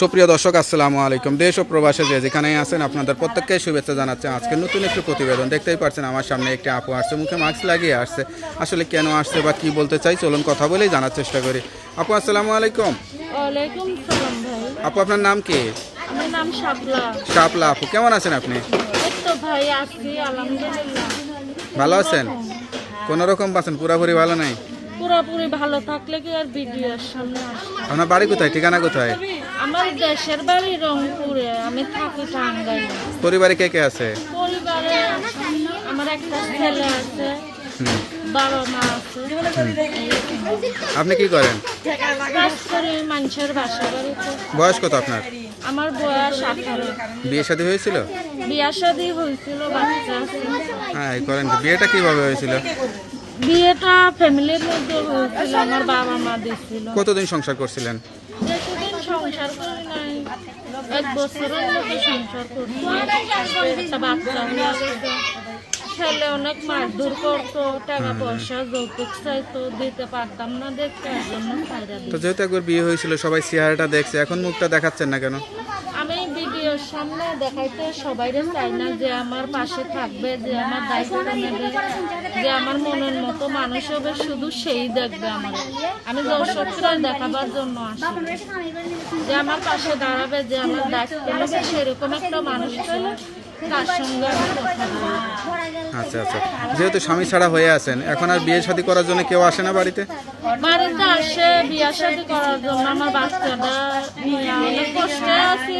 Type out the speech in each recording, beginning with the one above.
সুপ্রিয় দর্শক আসসালামু আলাইকুম। দেশ ও প্রবাসে যে যেখানেই আছেন আপনাদের প্রত্যেককে শুভেচ্ছা জানাচ্ছে। আজকে নতুন একটি প্রতিবেদন দেখতেই পাচ্ছেন আমার সামনে একটি আপু আসছে মুখে মাস্ক লাগিয়ে আসছে। আসলে কেন আসছে বা কি বলতে চাই চলুন কথা বলেই জানার চেষ্টা করি। আপু আসসালামু আলাইকুম। আপু আপনার নাম কি? শাপলা। আপু কেমন আছেন আপনি? ভালো আছেন? কোনো রকম আছেন? পুরাপুরি ভালো নাই? পুরোপুরি ভালো থাকলে কি আর ভিডিওর সামনে আপনার বাড়ি কোথায়? ঠিকানা কোথায়? আমার দেশের বাড়ি রংপুরে আমি থাকি টাঙ্গাইলে। পরিবারে কে কে আছে? পরিবারে আমার একটা ছেলে আছে বাবা মা আছে। আপনি কি করেন? কাজ করি মানুষের বাসা বাড়িতে বয়স কত আপনার? আমার বয়স আঠারো। বিয়ে শাদী হয়েছিল? বিয়া শাদি হয়েছিল বাচ্চা আছে। হ্যাঁ করেন। বিয়েটা কীভাবে হয়েছিল? বিয়েটা ফ্যামিলির মধ্যে হয়েছিল আমার বাবা মা দিছিল। কতদিন সংসার করছিলেন? সংসার করি নাই। এক বছরের মতো সংসার বাচ্চা ছেলে অনেক মারধর করতো, টাকা পয়সা, যৌতুক চাইতো, দিতে পারতাম না দেখতে জন্য যেহেতু একবার বিয়ে হয়েছিল, সবাই চেহারাটা দেখছে, এখন মুখটা দেখাচ্ছেন না কেন? সামনে দেখাইতে সবাই চাই না যে আমার পাশে থাকবে, যে আমার দায়িত্ব নেবে, যে আমার মনের মতো মানুষ হবে, শুধু সেই দেখবে আমার। আমি দর্শকরা দেখাবার জন্য আসি। যে আমার পাশে দাঁড়াবে, যে আমার দায়িত্ব নেবে সেরকম একটা মানুষ আচ্ছা আচ্ছা। যেহেতু স্বামী ছাড়া হয়ে আছেন এখন আর বিয়ে শাদী করার জন্য কেউ আসে না বাড়িতে? বাড়িতে আসে বিয়া শাদি করার জন্য আমার বাচ্চাটা অনেক কষ্টে আছি।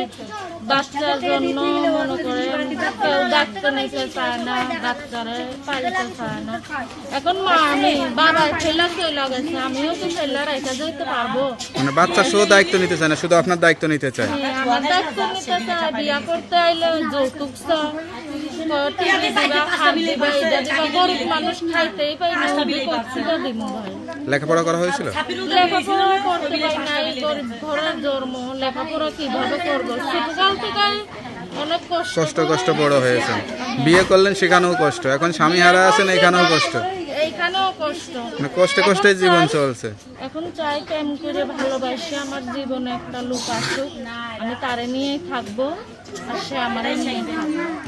বাচ্চার জন্য মনে করে কেউ ডাক্তার নিতে চায় না ডাক্তারে পালিতে চায় না। এখন মা আমি বাবা ফেলা চলে গেছে আমিও তো ফেলা রেখে যেতে পারব? মানে বাচ্চা শো দায়িত্ব নিতে চায় না শুধু আপনার দায়িত্ব নিতে চায়? আমার দায়িত্ব নিতে চায় বিয়া করতে আইলে যৌতুক চায় টিভি দিবা খান দিবা দিবা গরিব মানুষ খাইতেই পাই না ওদের করছি বা দিব ভাই লেখাপড়া করা হয়েছিল? লেখাপড়া করতে পারি নাই ঘরের জন্ম লেখাপড়া কীভাবে করব? ছোটকাল থেকে অনেক কষ্ট কষ্ট বড় হয়েছেন বিয়ে করলেন সেখানেও কষ্ট এখন স্বামী হারা আছেন এখানেও কষ্ট। এইখানেও কষ্ট। মানে কষ্টে কষ্টে জীবন চলছে। এখন চাই প্রেম করে ভালোবাসি আমার জীবনে একটা লোক আসুক। আমি তারে নিয়েই থাকব আর সে আমারে নিয়ে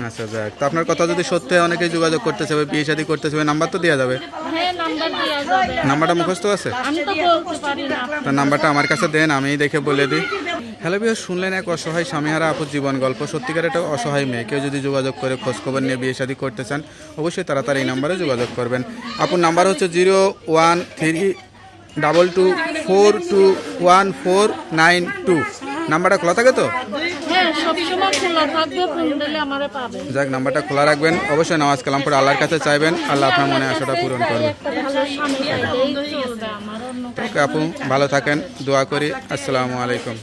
আচ্ছা যাক। তো আপনার কথা যদি সত্যি অনেকেই যোগাযোগ করতে চাবে বিয়ে শাদী করতে নাম্বার তো দেওয়া যাবে। হ্যাঁ নাম্বার দেওয়া যাবে। নাম্বারটা মুখস্থ আছে? আমি তো বলতে পারি না। তার নাম্বারটা আমার কাছে দেন আমি দেখে বলে দিই। হ্যালো শুনলেন এক অসহায় স্বামীহারা আপুর জীবন গল্প। সত্যিকার একটা অসহায় মেয়ে। কেউ যদি যোগাযোগ করে খোঁজখবর নিয়ে বিয়ে শাদী করতে চান অবশ্যই তারা তার এই নাম্বারে যোগাযোগ করবেন। আপুর নাম্বার হচ্ছে zero one three double two four two one four nine two. নাম্বারটা খোলা থাকে তো? হ্যাঁ যাক নাম্বারটা খোলা রাখবেন। অবশ্যই নামাজ কালাম পরে আল্লাহর কাছে চাইবেন আল্লাহ আপনার মনে আশাটা পূরণ করবে আপু ভালো থাকেন দোয়া করি। আসসালামু আলাইকুম।